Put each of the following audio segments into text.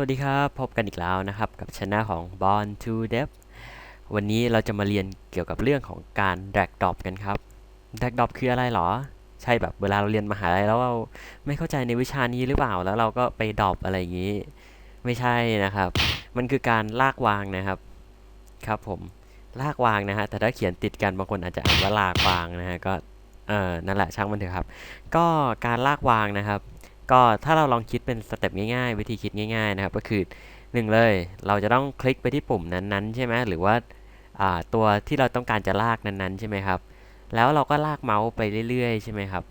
วัสดีครับ พบกันอีกแล้วนะครับ กับช anel ของ Born to Dev วันนี้เราจะมาเรียนเกี่ยวกับเรื่องของการ drag drop กันครับ drag drop คืออะไรหรอ ใช่แบบเวลาเราเรียนมหาลัยแล้วเราไม่เข้าใจในวิชานี้หรือเปล่าแล้วเราก็ไป drop อะไรอย่างนี้ ไม่ใช่นะครับ มันคือการลากวางนะครับ ครับผมลากวางนะฮะแต่ถ้าเขียนติดกันบางคนอาจจะอ่านว่าลากวางนะฮะก็เออนั่นแหละช่างมันเถอะครับ ก็การลากวางนะครับ ก็ถ้าเราลองคิดเป็นสเต็ปง่ายๆ วิธีคิดง่าย ๆ นะครับ ก็คือหนึ่งเลยเราจะต้องคลิกไปที่ปุ่มนั้นๆ ใช่ไหมหรือว่าอ่าตัวที่เราต้องการจะลากนั้นๆ ใช่ไหมครับ แล้วเราก็ลากเมาส์ไปเรื่อยๆ ใช่ไหมครับ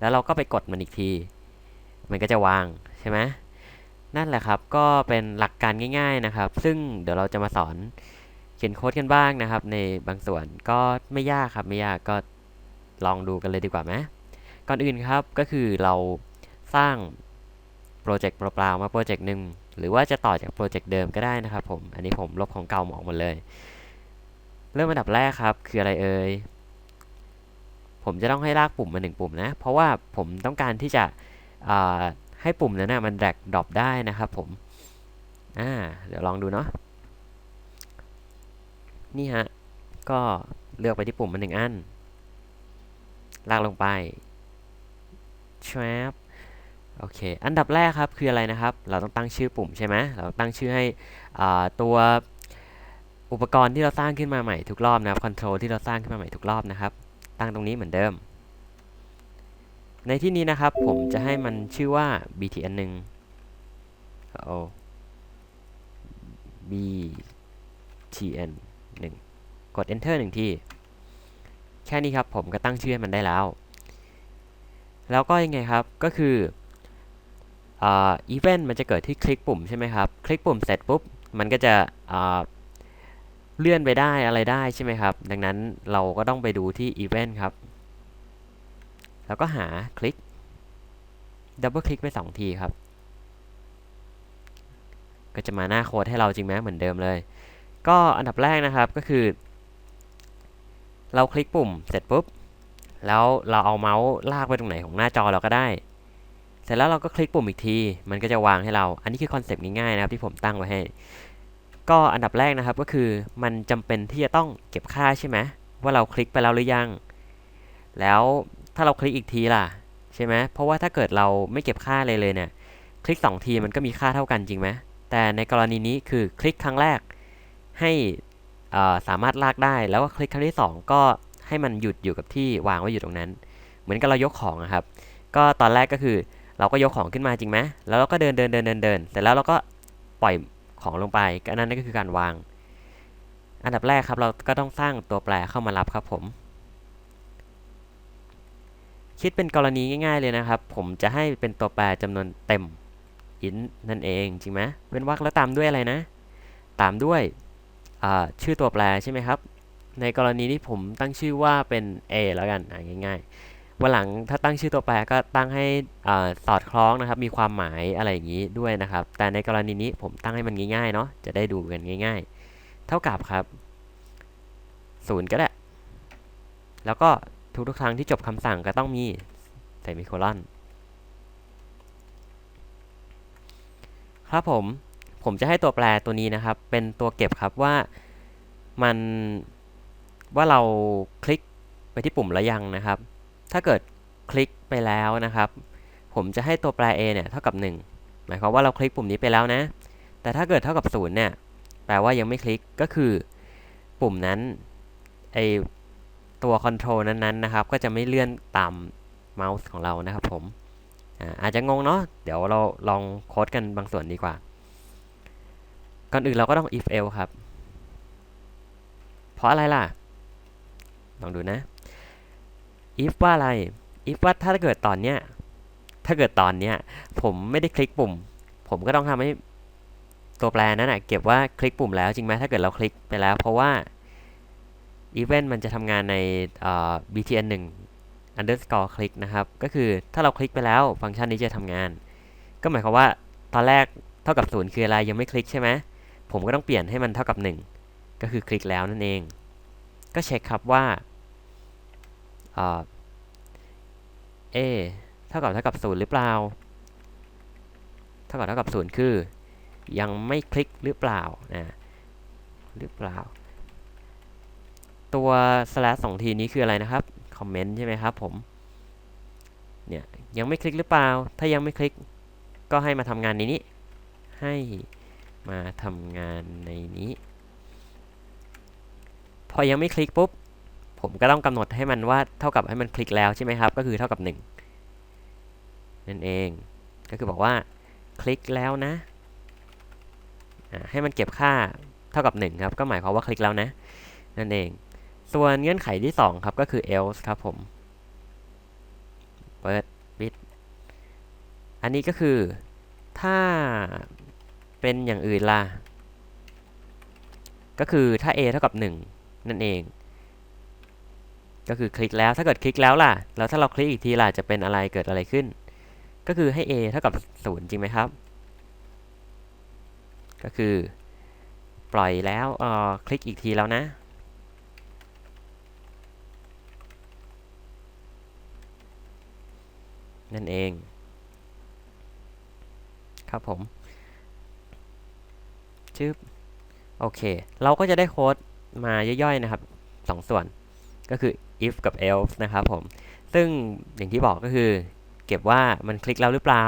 แล้วเราก็ไปกดมันอีกที มันก็จะวางใช่ไหมนั่นแหละครับ ก็เป็นหลักการง่าย ๆนะครับ ซึ่งเดี๋ยวเราจะมาสอนเขียนโค้ดกันบ้างนะครับ ในบางส่วนก็ไม่ยากครับไม่ยากก็ลองดูกันเลยดีกว่าไหมก่อนอื่นครับก็คือเรา สร้างโปรเจกต์เปล่าๆมาโปรเจกต์หนึ่งหรือว่าจะต่อจากโปรเจกต์เดิมก็ได้นะครับผมอันนี้ผมลบของเก่าออกหมดเลย เริ่มอันดับแรกครับ คืออะไรเอ่ยผมจะต้องให้ลากปุ่มมาหนึ่งปุ่มนะ เพราะว่าผมต้องการที่จะให้ปุ่มนั้นนะมัน drag drop ได้นะครับผมอ่าเดี๋ยวลองดูเนาะนี่ฮะ ก็เลือกไปที่ปุ่มมาหนึ่งอัน ลากลงไป trap โอเค อันดับแรกครับคืออะไรนะครับ เราต้องตั้งชื่อปุ่มใช่ไหมเราตั้งชื่อให้ตัวอุปกรณ์ที่เราสร้างขึ้นมาใหม่ทุกรอบนะครับคอนโทรลที่เราสร้างขึ้นมาใหม่ทุกรอบนะครับ ตั้งตรงนี้เหมือนเดิม ในที่นี้นะครับผมจะให้มันชื่อว่า btn 1โอ้ btn 1กด enter หนึ่งทีแค่นี้ครับผมก็ตั้งชื่อให้มันได้แล้ว แล้วก็ยังไงครับก็คือ อีเวนต์มันจะเกิดที่คลิกปุ่มใช่ไหมครับ คลิกปุ่มเสร็จปุ๊บ มันก็จะเลื่อนไปได้อะไรได้ใช่ไหมครับ ดังนั้นเราก็ต้องไปดูที่อีเวนต์ครับ แล้วก็หาคลิก ดับเบิลคลิกไป 2 ทีครับ ก็จะมาหน้าโค้ดให้เราจริงไหมเหมือนเดิมเลย ก็อันดับแรกนะครับก็คือ เราคลิกปุ่มเสร็จปุ๊บ แล้วเราเอาเมาส์ลากไปตรงไหนของหน้าจอเราก็ได้ เสร็จแล้วเราก็คลิกปุ่มอีกที มันก็จะวางให้เรา อันนี้คือคอนเซปต์ง่ายๆนะครับที่ผมตั้งไว้ให้ ก็อันดับแรกนะครับก็คือมันจำเป็นที่จะต้องเก็บค่าใช่ไหมว่าเราคลิกไปแล้วหรือยัง แล้วถ้าเราคลิกอีกทีล่ะใช่ไหมเพราะว่าถ้าเกิดเราไม่เก็บค่าเลยเลยเนี่ย คลิก 2 ทีมันก็มีค่าเท่ากันจริงไหมแต่ในกรณีนี้คือคลิกครั้งแรกให้สามารถลากได้แล้วก็คลิกครั้งที่ 2 ก็ให้มันหยุดอยู่กับที่วางไว้อยู่ตรงนั้น เหมือนกับเรายกของนะครับ ก็ตอนแรกก็คือ เราก็ยกของขึ้นมาจริงไหมแล้วเราก็เดินเดินเดินเดินเดินเสร็จแล้วเราก็ปล่อยของลงไปก็นั่นก็คือการวาง อันดับแรกครับเราก็ต้องสร้างตัวแปรเข้ามารับครับผม คิดเป็นกรณีง่าย ๆเลยนะครับ ผมจะให้เป็นตัวแปรจำนวนเต็ม int นั่นเองจริงไหมเป็นวรรคแล้วตามด้วยอะไรนะ ตามด้วยชื่อตัวแปรใช่ไหมครับ ในกรณีนี้ผมตั้งชื่อว่าเป็น a แล้วกันง่ายๆ วันหลังถ้าตั้งชื่อตัวแปรก็ตั้งให้สอดคล้องนะครับ มีความหมายอะไรอย่างนี้ด้วยนะครับ แต่ในกรณีนี้ผมตั้งให้มันง่ายๆเนาะจะได้ดูกันง่าย ๆ เท่ากับครับศูนย์ก็ได้ แล้วก็ทุกๆครั้งที่จบคำสั่งก็ต้องมีใส่มิโคลอนครับผมผมจะให้ตัวแปรตัวนี้นะครับ เป็นตัวเก็บครับว่ามันว่าเราคลิกไปที่ปุ่มแล้วยังนะครับ ถ้าเกิดคลิกไปแล้วนะครับ ผมจะให้ตัวแปร a เนี่ยเท่ากับ 1 หมายความว่าเราคลิกปุ่มนี้ไปแล้วนะ แต่ถ้าเกิดเท่ากับ0เนี่ยแปลว่ายังไม่คลิกก็คือปุ่มนั้นไอตัวคอนโทรลนั้นๆนะครับ ก็จะไม่เลื่อนตามเมาส์ของเรานะครับผมอาจจะงงเนาะเดี๋ยวเราลองโค้ดกันบางส่วนดีกว่า ก่อนอื่นเราก็ต้อง if else ครับ เพราะอะไรล่ะ ลองดูนะ if ว่าอะไร if ว่าถ้าเกิดตอนเนี้ย ถ้าเกิดตอนเนี้ย ผมไม่ได้คลิกปุ่ม ผมก็ต้องทำให้ตัวแปรนั้นนะเก็บว่าคลิกปุ่มแล้วจริงไหมถ้าเกิดเราคลิกไปแล้ว เพราะว่า event มันจะทำงานใน btn 1 underscore click นะครับ ก็คือถ้าเราคลิกไปแล้วฟังก์ชันนี้จะทำงาน ก็หมายความว่าตอนแรกเท่ากับ 0 คืออะไรยังไม่คลิกใช่ไหมผมก็ต้องเปลี่ยนให้มันเท่ากับ 1 ก็คือคลิกแล้วนั่นเอง ก็เช็คครับว่า เอเท่ากับเท่ากับ0หรือเปล่า เท่ากับเท่ากับ0คือ ยังไม่คลิกหรือเปล่านะหรือเปล่า ตัว slash สองทีนี้คืออะไรนะครับ คอมเมนต์ใช่ไหมครับผม เนี่ยยังไม่คลิกหรือเปล่า ถ้ายังไม่คลิกก็ให้มาทำงานในนี้ ให้มาทำงานในนี้ พอยังไม่คลิกปุ๊บ ผมก็ต้องกำหนดให้มันว่าเท่ากับให้มันคลิกแล้วใช่ไหมครับ ก็คือเท่ากับ 1 นั่นเอง ก็คือบอกว่าคลิกแล้วนะ ให้มันเก็บค่าเท่ากับ 1 ครับ ก็หมายความว่าคลิกแล้วนะ นั่นเอง ส่วนเงื่อนไขที่ 2 ครับก็คือ else ครับผม เปิดปิด อันนี้ก็คือถ้าเป็นอย่างอื่นล่ะ ก็คือถ้า a เท่ากับ 1 นั่นเอง ก็คือคลิกแล้วถ้าเกิดคลิกแล้วล่ะ แล้วถ้าเราคลิกอีกทีล่ะจะเป็นอะไรเกิดอะไรขึ้น ก็คือให้ a เท่ากับ0จริงไหมครับ ก็คือปล่อยแล้วเออคลิกอีกทีแล้วนะ นั่นเอง ครับผมชึบโอเค เราก็จะได้โค้ดมาย่อยๆนะครับสองส่วนก็คือ if กับ else นะครับผม ซึ่งอย่างที่บอกก็คือ เก็บว่ามันคลิกแล้วหรือเปล่า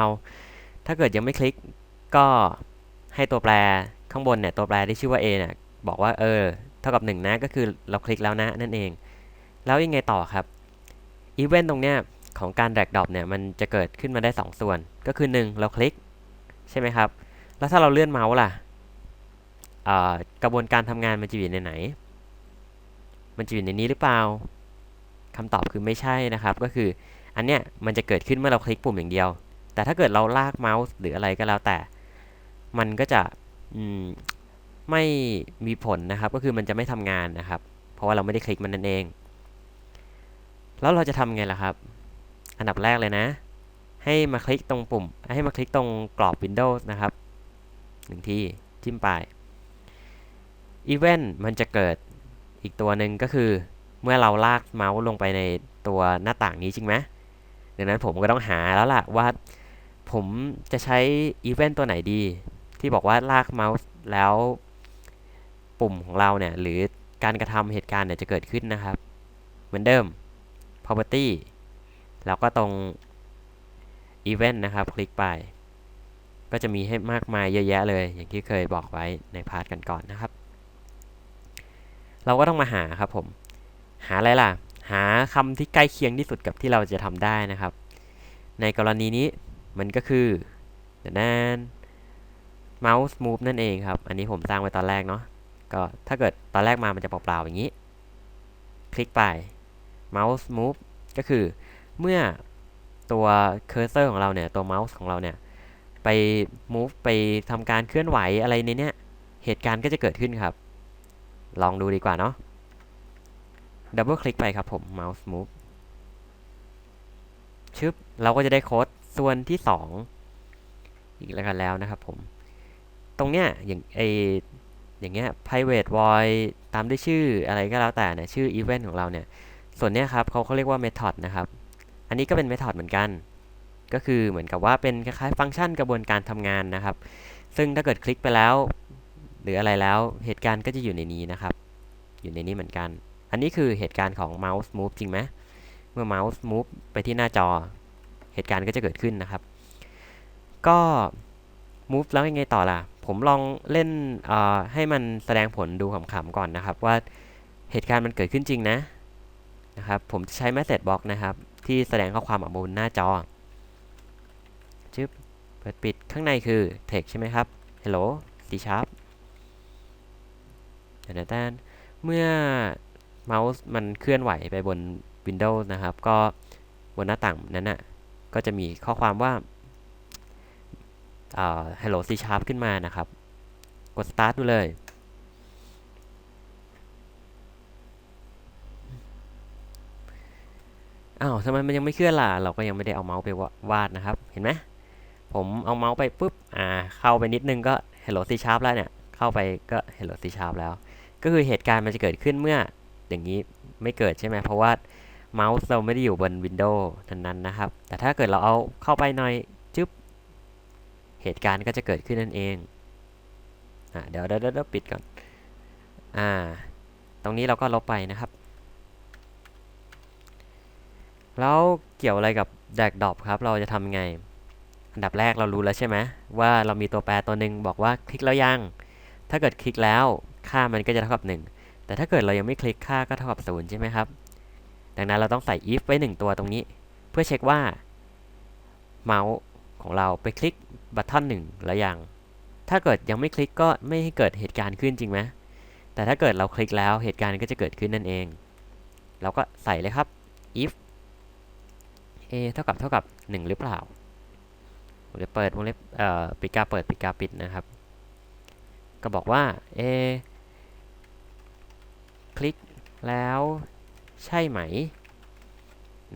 ถ้าเกิดยังไม่คลิกก็ให้ตัวแปรข้างบนเนี่ยตัวแปรที่ชื่อว่า a เนี่ยบอกว่าเออเท่ากับ 1 นะก็คือเราคลิกแล้วนะนั่นเอง แล้วยังไงต่อครับ event ตรงเนี้ยของการ drag drop เนี่ยมันจะเกิดขึ้นมาได้ 2 ส่วน ก็คือ 1 เราคลิก ใช่ไหมครับ แล้วถ้าเราเลื่อนเมาส์ล่ะกระบวนการทำงานมันจะอยู่ในไหน มันจะอยู่ในนี้หรือเปล่า คำตอบคือไม่ใช่นะครับ ก็คืออันเนี้ยมันจะเกิดขึ้นเมื่อเราคลิกปุ่มอย่างเดียว แต่ถ้าเกิดเราลากเมาส์หรืออะไรก็แล้วแต่ มันก็จะไม่มีผลนะครับ ก็คือมันจะไม่ทำงานนะครับ เพราะว่าเราไม่ได้คลิกมันนั่นเอง แล้วเราจะทำไงล่ะครับ อันดับแรกเลยนะ ให้มาคลิกตรงปุ่ม ให้มาคลิกตรงกรอบ Windows นะครับหนึ่งที่จิ้มไป Event มันจะเกิดอีกตัวหนึ่งก็คือ เมื่อเราลากเมาส์ลงไปในตัวหน้าต่างนี้จริงไหมดังนั้นผมก็ต้องหาแล้วล่ะว่าผมจะใช้ Event ตัวไหนดี ที่บอกว่าลากเมาส์แล้วปุ่มของเราเนี่ย หรือการกระทำเหตุการณ์เนี่ยจะเกิดขึ้นนะครับ เหมือนเดิม property แล้วก็ตรง event นะครับ คลิกไป ก็จะมีให้มากมายเยอะแยะเลย อย่างที่เคยบอกไว้ในพาร์ทกันก่อนนะครับ เราก็ต้องมาหาครับผม หาอะไรล่ะ หาคำที่ใกล้เคียงที่สุดกับที่เราจะทำได้นะครับ ในกรณีนี้มันก็คือเดี๋ยวนั้น mouse move นั่นเองครับ อันนี้ผมสร้างไว้ตอนแรกเนาะ ก็ถ้าเกิดตอนแรกมามันจะเปล่าๆอย่างนี้ คลิกไป mouse move ก็คือเมื่อตัวเคอร์เซอร์ของเราเนี่ย ตัวเมาส์ของเราเนี่ย ไป move ไปทำการเคลื่อนไหวอะไรในเนี้ย เหตุการณ์ก็จะเกิดขึ้นครับ ลองดูดีกว่าเนาะ ดับเบิลคลิกไปครับผม mouse move ชึบเราก็จะได้โค้ดส่วนที่ 2 อีกแล้วกันแล้วนะครับผม ตรงเนี้ยอย่างไออย่างเงี้ย private void ตามด้วยชื่ออะไรก็แล้วแต่เนี่ยชื่อ event ของเราเนี่ย ส่วนเนี้ยครับเขาเขาเรียกว่า method นะครับ อันนี้ก็เป็น method เหมือนกัน ก็คือเหมือนกับว่าเป็นคล้ายๆฟังก์ชันกระบวนการทำงานนะครับ ซึ่งถ้าเกิดคลิกไปแล้ว หรืออะไรแล้วเหตุการณ์ก็จะอยู่ในนี้นะครับ อยู่ในนี้เหมือนกัน อันนี้คือเหตุการณ์ของ mouse move จริงไหมเมื่อ mouse move ไปที่หน้าจอ เหตุการณ์ก็จะเกิดขึ้นนะครับ ก็ move แล้วยังไงต่อล่ะ ผมลองเล่นให้มันแสดงผลดูขำๆก่อนนะครับ ว่าเหตุการณ์มันเกิดขึ้นจริงนะนะครับ ผมจะใช้ message box นะครับ ที่แสดงข้อความออกมาบนหน้าจอจึ๊บเปิดปิดข้างในคือ text ใช่ไหมครับ hello C sharp แต่เมื่อ เมาส์มันเคลื่อนไหวไปบน Windows นะครับ ก็บนหน้าต่างนั้นน่ะก็จะมีข้อความว่า hello C sharp ขึ้นมานะครับ กด start ดูเลย อ้าวทำไมมันยังไม่เคลื่อนล่ะ เราก็ยังไม่ได้เอาเมาส์ไปวาดนะครับ เห็นไหมผมเอาเมาส์ไปปุ๊บ อ่า เข้าไปนิดนึงก็ hello C sharp แล้วเนี่ย เข้าไปก็ hello C sharp แล้ว ก็คือเหตุการณ์มันจะเกิดขึ้นเมื่อ อย่างนี้ไม่เกิดใช่ไหมเพราะว่าเมาส์เราไม่ได้อยู่บน Windows นั้นๆนะครับ แต่ถ้าเกิดเราเอาเข้าไปหน่อยจึ๊บเหตุการณ์ก็จะเกิดขึ้นนั่นเองอ่าเดี๋ยวเดี๋ยวปิดก่อนอ่าตรงนี้เราก็ลบไปนะครับ แล้วเกี่ยวอะไรกับแดกดอปครับ เราจะทำไง อันดับแรกเรารู้แล้วใช่ไหมว่าเรามีตัวแปรตัวหนึ่งบอกว่าคลิกแล้วยัง ถ้าเกิดคลิกแล้วค่ามันก็จะเท่ากับ 1 แต่ถ้าเกิดเรายังไม่คลิกค่าก็เท่ากับ0ใช่ไหมครับ ดังนั้นเราต้องใส่ if ไว้ 1 ตัวตรงนี้ เพื่อเช็คว่า เมาส์ของเราไปคลิกบัตทอนหนึ่งแล้วยัง ถ้าเกิดยังไม่คลิกก็ไม่ให้เกิดเหตุการณ์ขึ้นจริงไหมแต่ถ้าเกิดเราคลิกแล้วเหตุการณ์ก็จะเกิดขึ้นนั่นเอง เราก็ใส่เลยครับ if a เท่ากับเท่ากับ 1 หรือเปล่าวงเล็บเปิดวงเล็บเอ่อปิดกาเปิดปิดกาปิดนะครับ ก็บอกว่า a คลิกแล้วใช่ไหม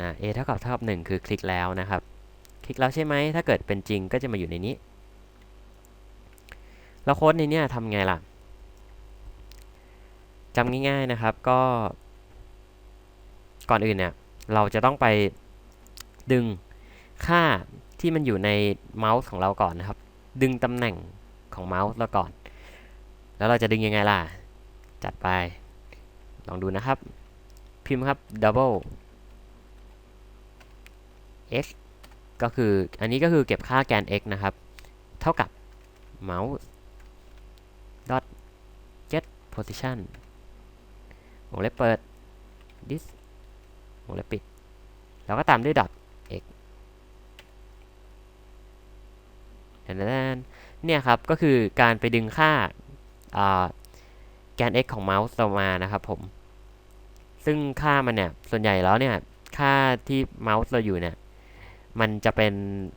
นะ a เท่ากับเท่ากับ1คือคลิกแล้วนะครับ คลิกแล้วใช่ไหม ถ้าเกิดเป็นจริงก็จะมาอยู่ในนี้ แล้วโค้ดในนี้ทำไงล่ะจำง่ายๆนะครับก็ ก่อนอื่นเนี่ย เราจะต้องไปดึงค่าที่มันอยู่ในเมาส์ของเราก่อนนะครับ ดึงตำแหน่งของเมาส์เราก่อน แล้วเราจะดึงยังไงล่ะ จัดไป ลองดูนะครับ พิมพ์ครับ double x ก็คืออันนี้ก็คือเก็บค่าแกน x นะครับ เท่ากับ mouse dot get position วงเล็บเปิด this วงเล็บปิด แล้วก็ตามด้วย dot x เนี่ยครับ ก็คือการไปดึงค่าอ่า แกน x ของเมาส์เรามานะครับผม ซึ่งค่ามันเนี่ย ส่วนใหญ่แล้วเนี่ย ค่าที่เมาส์เราอยู่เนี่ย มันจะเป็น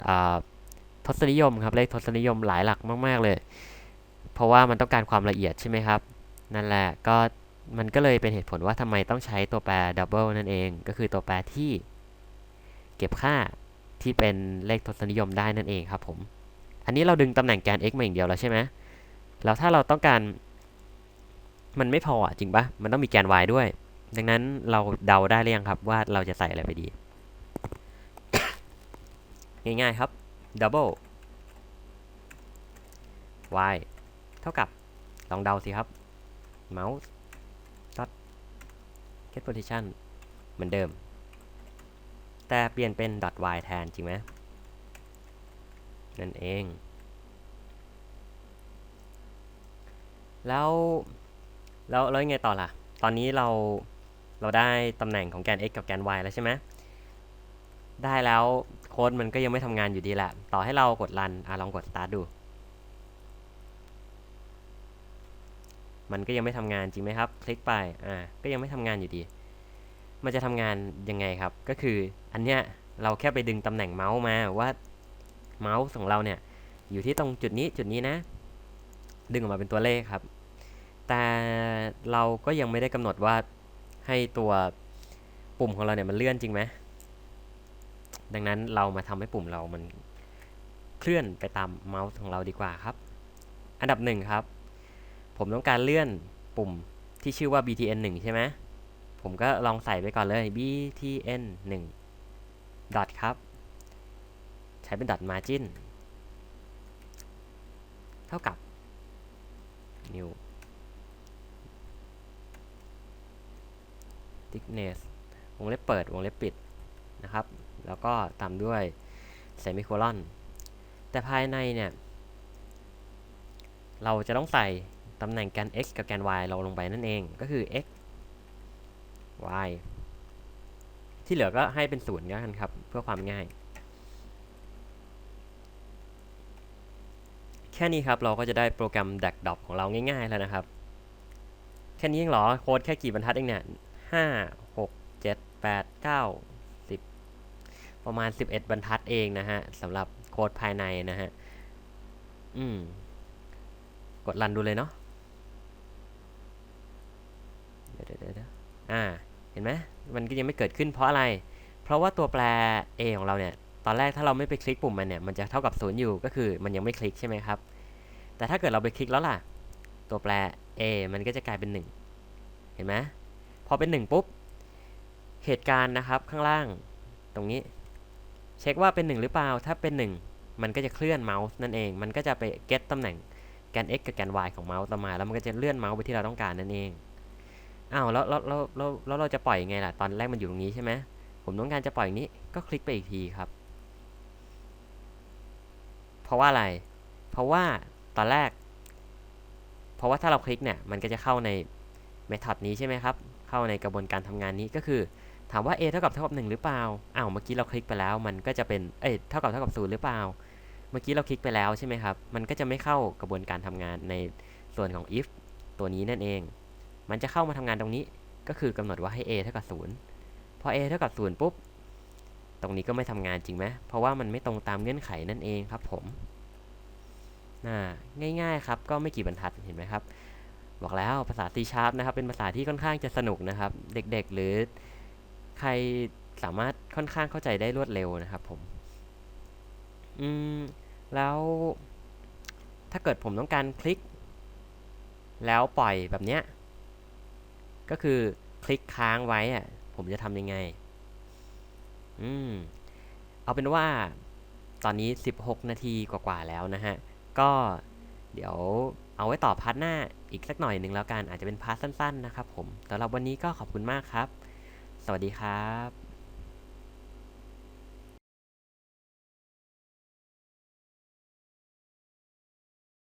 อ่าทศนิยมครับเลขทศนิยมหลายหลักมาก ๆ เลย เพราะว่ามันต้องการความละเอียดใช่ไหมครับ นั่นแหละก็มันก็เลยเป็นเหตุผลว่าทำไมต้องใช้ตัวแปร double นั่นเอง ก็คือตัวแปรที่ เก็บค่าที่เป็นเลขทศนิยมได้นั่นเองครับผม อันนี้เราดึงตำแหน่งแกน x มาอย่างเดียวแล้วใช่ไหมแล้วถ้าเราต้องการ มันไม่พอจริงปะมันต้องมีแกน y ด้วย ดังนั้นเราเดาได้หรือยังครับว่าเราจะใส่อะไรไปดี ง่ายๆครับ double y เท่ากับ ลองเดาสิครับ mouse dot get position เหมือนเดิม แต่เปลี่ยนเป็น dot y แทนจริงไหมนั่นเอง แล้ว แล้วแล้วยังไงต่อล่ะ ตอนนี้เราเราได้ตำแหน่งของแกน x กับแกน y แล้วใช่ไหมได้แล้วโค้ดมันก็ยังไม่ทำงานอยู่ดีแหละ ต่อให้เรากดรันอะลองกด start ดู มันก็ยังไม่ทำงานจริงไหมครับ คลิกไปอ่าก็ยังไม่ทำงานอยู่ดี มันจะทำงานยังไงครับ ก็คืออันเนี้ยเราแค่ไปดึงตำแหน่งเมาส์มาว่าเมาส์ของเราเนี่ยอยู่ที่ตรงจุดนี้จุดนี้นะ ดึงออกมาเป็นตัวเลขครับ แต่เราก็ยังไม่ได้กำหนดว่าให้ตัวปุ่มของเราเนี่ยมันเลื่อนจริงไหมดังนั้นเรามาทำให้ปุ่มเรามันเคลื่อนไปตามเมาส์ของเราดีกว่าครับ อันดับหนึ่งครับ ผมต้องการเลื่อนปุ่มที่ชื่อว่า btn 1ใช่ไหมผมก็ลองใส่ไปก่อนเลย btn 1 dot ครับ ใช้เป็น dot margin เท่ากับ new thickness วงเล็บเปิดวงเล็บปิดนะครับ แล้วก็ตามด้วย semicolon แต่ภายในเนี่ย เราจะต้องใส่ตำแหน่งแกน x กับแกน y เราลงไปนั่นเองก็คือ x y ที่เหลือก็ให้เป็นศูนย์ก็กันครับ เพื่อความง่าย แค่นี้ครับเราก็จะได้โปรแกรม drag drop ของเราง่ายๆแล้วนะครับ แค่นี้เองเหรอ โค้ดแค่กี่บรรทัดเองเนี่ย ห้าหกเจ็ดแปดเก้าสิบประมาณ11บรรทัดเองนะฮะสำหรับโค้ดภายในนะฮะ อืม กดรันดูเลยเนาะเดี๋ยวเดี๋ยวเดี๋ยวอ่า เห็นไหมมันก็ยังไม่เกิดขึ้นเพราะอะไร เพราะว่าตัวแปร a ของเราเนี่ย ตอนแรกถ้าเราไม่ไปคลิกปุ่มมันเนี่ย มันจะเท่ากับศูนย์อยู่ ก็คือมันยังไม่คลิกใช่ไหมครับ แต่ถ้าเกิดเราไปคลิกแล้วล่ะ ตัวแปร a มันก็จะกลายเป็น 1 เห็นไหม อเป็น 1 ปุ๊บ เหตุการณ์นะครับข้างล่างตรงนี้ เช็คว่าเป็น 1 หรือเปล่า ถ้าเป็น 1 มันก็จะเคลื่อนเมาส์นั่นเอง มันก็จะไป get ตำแหน่งแกน x กับแกน y ของเมาส์ต่อมา แล้วมันก็จะเลื่อนเมาส์ไปที่เราต้องการนั่นเองอ้าวแล้วแล้วแล้วแล้วแล้วเราจะปล่อยยังไงล่ะ ตอนแรกมันอยู่ตรงนี้ใช่ไหมผมต้องการจะปล่อยอย่างนี้ก็คลิกไปอีกทีครับ เพราะว่าอะไร เพราะว่าตอนแรก เพราะว่าถ้าเราคลิกเนี่ย มันก็จะเข้าในเมธอดนี้ใช่ไหมครับ เข้าในกระบวนการทำงานนี้ก็คือ ถามว่า a เท่ากับเท่ากับ 1 หรือเปล่าอ้าวเมื่อกี้เราคลิกไปแล้ว มันก็จะเป็นเอ้ยเท่ากับเท่ากับ0หรือเปล่า เมื่อกี้เราคลิกไปแล้วใช่ไหมครับ มันก็จะไม่เข้ากระบวนการทำงานในส่วนของ if ตัวนี้นั่นเอง มันจะเข้ามาทำงานตรงนี้ก็คือกำหนดว่าให้ a เท่ากับ0พอ a เท่ากับ0ปุ๊บตรงนี้ก็ไม่ทำงานจริงไหมเพราะว่ามันไม่ตรงตามเงื่อนไขนั่นเองครับผมง่ายๆครับก็ไม่กี่บรรทัดเห็นไหมครับ บอกแล้วภาษา C Sharp นะครับเป็นภาษาที่ค่อนข้างจะสนุกนะครับ เด็กๆ หรือใครสามารถค่อนข้างเข้าใจได้รวดเร็วนะครับผมอืมแล้วถ้าเกิดผมต้องการคลิก แล้วปล่อยแบบเนี้ยก็คือคลิกค้างไว้อะผมจะทำยังไง อืม เอาเป็นว่าตอนนี้ 16 นาทีกว่าๆแล้วนะฮะ ก็เดี๋ยวเอาไว้ต่อพาร์ทหน้า อีกสักหน่อยหนึ่งแล้วกันอาจจะเป็นพาร์ทสั้นๆนะครับผมสำหรับวันนี้ก็ขอบคุณมากครับ สวัสดีครับ